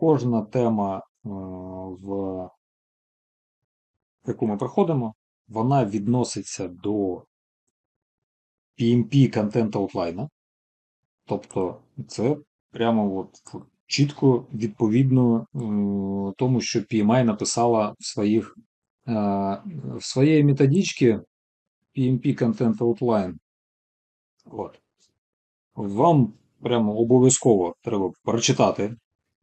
кожна тема, е, в яку ми проходимо, вона відноситься до PMP Content Outline. Тобто, це прямо от чітко відповідно е, тому, що PMI написала в своїх е, в своєї методичці PMP Content Outline. От. Вам прямо обов'язково треба прочитати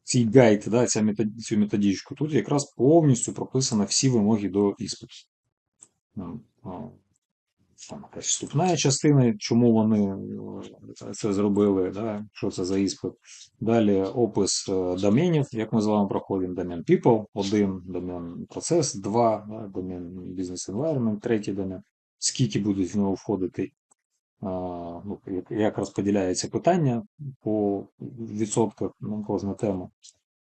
цей гайд, да, ця цю методичку. Тут якраз повністю прописано всі вимоги до іспиту. Ну, там якась вступна частина, чому вони е, це зробили, да, що це за іспит. Далі опис е, доменів, як ми з вами проходимо, домен people, один, домен процес, два, да, домен business environment, третій домен, скільки будуть в нього входити, ну, як розподіляється питання по відсотках на кожну тему.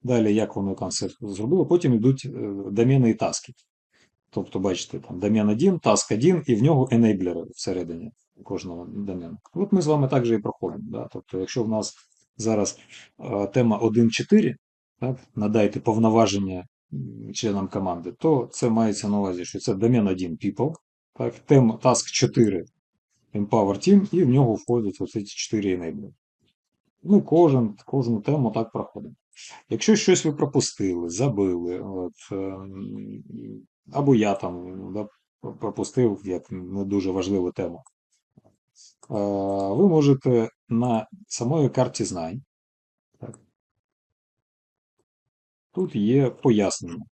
Далі, як вони там це зробили, потім йдуть е, домени і таски. Тобто, бачите, там домен 1, task 1 і в нього енейблери всередині кожного домену. От ми з вами так же і проходимо. Да? Тобто, якщо в нас зараз е, тема 1.4, так, надайте повноваження членам команди, то це мається на увазі, що це домен 1 people, так, тема task 4 Empower Team, і в нього входять оці 4 енейблери. Ну, кожен, кожну тему так проходимо. Якщо щось ви пропустили, забили, от, ем, або я там да, пропустив як не дуже важливу тему, ви можете на самої карті знань. Так, Тут є пояснення.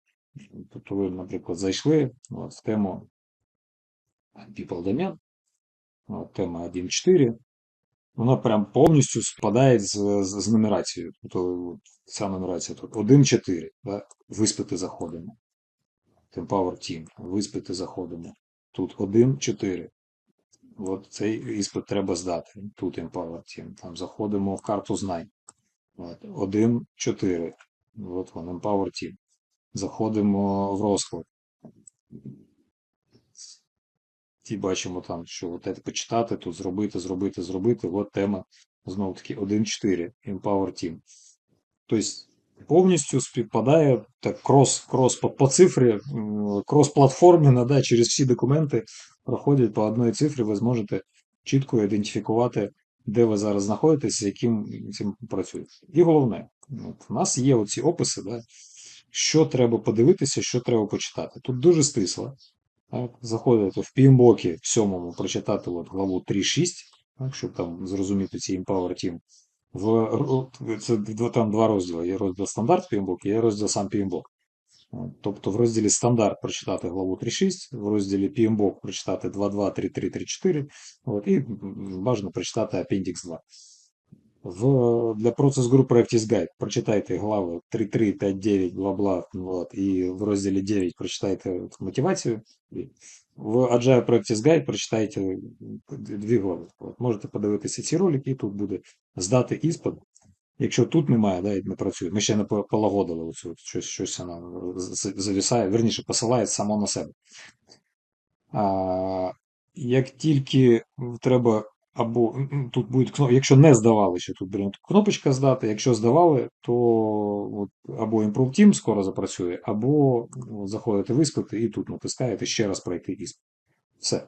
Тобто ви, наприклад, зайшли от, в тему People Domain, тема 1.4, вона прям повністю спадає з, з, з нумерацією. Тобто ця нумерація тут 1.4, да, виспити заходимо. Empower Team. Виспити заходимо. Тут 1-4. От цей іспит треба здати. Тут Empower Team. Там заходимо в карту знань. 1-4. От він, Empower Team. Заходимо в розклад. І бачимо там, що от почитати, тут зробити, зробити, зробити. От тема знову таки 1-4. Empower Team. Тобто повністю співпадає так крос крос по, по цифрі, крос-платформі, да, через всі документи проходять по одній цифрі, ви зможете чітко ідентифікувати, де ви зараз знаходитесь, з яким цим працюєте. І головне, от, у нас є оці описи, да, що треба подивитися, що треба почитати. Тут дуже стисло. Так, Заходите в PMBOK в сьомому прочитати от главу 3.6, щоб там зрозуміти ці Empower Team. В, Це там два розділи. Є розділ стандарт PMBOK, є розділ сам PMBOK. Тобто в розділі стандарт прочитати главу 3.6, в розділі PMBOK прочитати 2.2, 3.3, 3.4, і бажано прочитати Appendix 2. В, Для процес Group Practice Guide прочитайте глави 3.3, 5.9, бла-бла, от, і в розділі 9 прочитайте мотивацію. В Agile Practice Guide прочитайте дві глави. От, Можете подивитися ці ролики, і тут буде здати іспит. Якщо тут немає, да, не працює, ми ще не полагодили оцю, щось щось воно завісає, верніше посилає само на себе. А, Як тільки треба або тут буде кнопка, якщо не здавали, що тут буде кнопочка здати, якщо здавали, то от, або Improve Team скоро запрацює, або от, заходите в іспит і тут натискаєте ще раз пройти іспит. Все.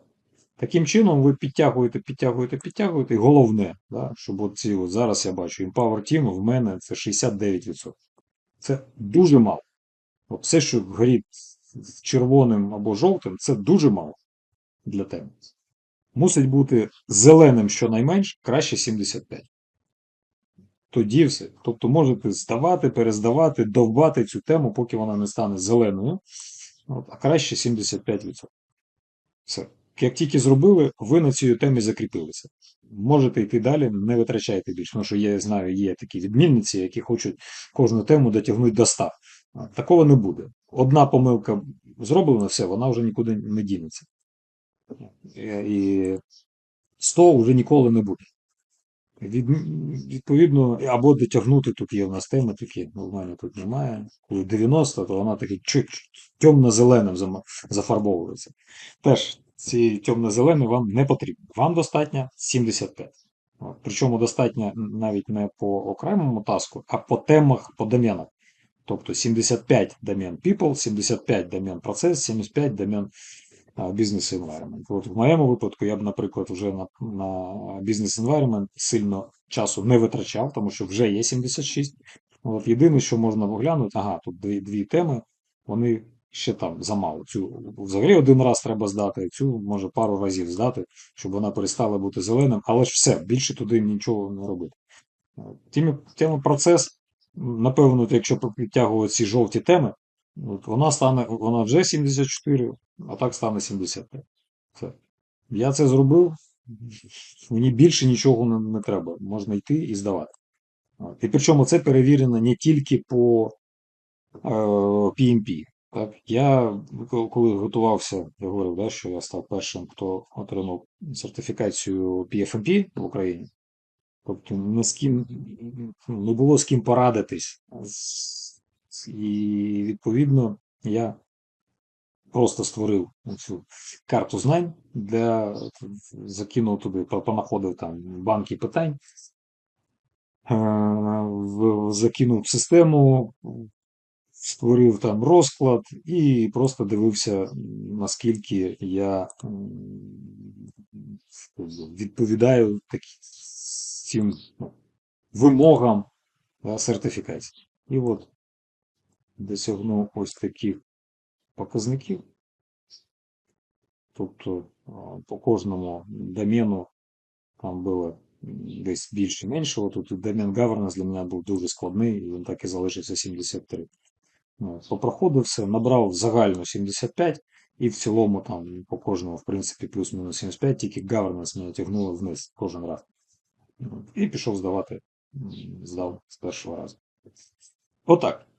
Таким чином, ви підтягуєте, підтягуєте, підтягуєте. І головне, да, щоб от от зараз я бачу, Empower Team в мене це 69%. Це дуже мало. От Все, що горить червоним або жовтим, це дуже мало для теми. Мусить бути зеленим щонайменш, краще 75. Тоді все. Тобто можете здавати, перездавати, довбати цю тему, поки вона не стане зеленою. От, А краще 75%. Все. Як тільки зробили, ви на цій темі закріпилися. Можете йти далі, не витрачайте більше. Тому що я знаю, є такі відмінниці, які хочуть кожну тему дотягнути до 100. Такого не буде. Одна помилка зроблена, все, вона вже нікуди не дінеться. І 100 вже ніколи не буде. Від, Відповідно, або дотягнути тут є в нас теми такі, ну, мене тут немає. Коли 90, то вона таки темно-зеленим зафарбовується. Теж ці темно-зелені вам не потрібні. Вам достатньо 75. Причому достатньо навіть не по окремому таску, а по темах, по доменах. Тобто 75 домен people, 75 домен процес, 75 домен бізнес environment. От в моєму випадку я б, наприклад, вже на, на бізнес environment сильно часу не витрачав, тому що вже є 76. От єдине, що можна поглянути, ага, тут дві, дві теми, вони ще там замало. Цю взагалі один раз треба здати, цю може пару разів здати, щоб вона перестала бути зеленим, але ж все, більше туди нічого не робити. Тим, тема процес, напевно, якщо підтягувати ці жовті теми, от вона стане, вона вже 74, а так стане 75. Все. Я це зробив, мені більше нічого не, не треба. Можна йти і здавати. І причому це перевірено не тільки по е, PMP. Так, Я коли готувався, я говорив, да, що я став першим, хто отримав сертифікацію PFMP в Україні. Тобто не з ким не було з ким порадитись. І відповідно я просто створив цю карту знань для закинув туди, понаходив там банки питань, закинув систему, створив там розклад і просто дивився, наскільки я відповідаю цим вимогам сертифікації. І от досягнув ось таких показників. Тобто по кожному домену там було десь більше менше. Тут домен governance для мене був дуже складний, і він так і залишився 73. Ну, Попроходив все, набрав загальну 75, і в цілому там по кожному, в принципі, плюс-мінус 75, тільки governance мене тягнуло вниз кожен раз. І пішов здавати, здав з першого разу. Отак.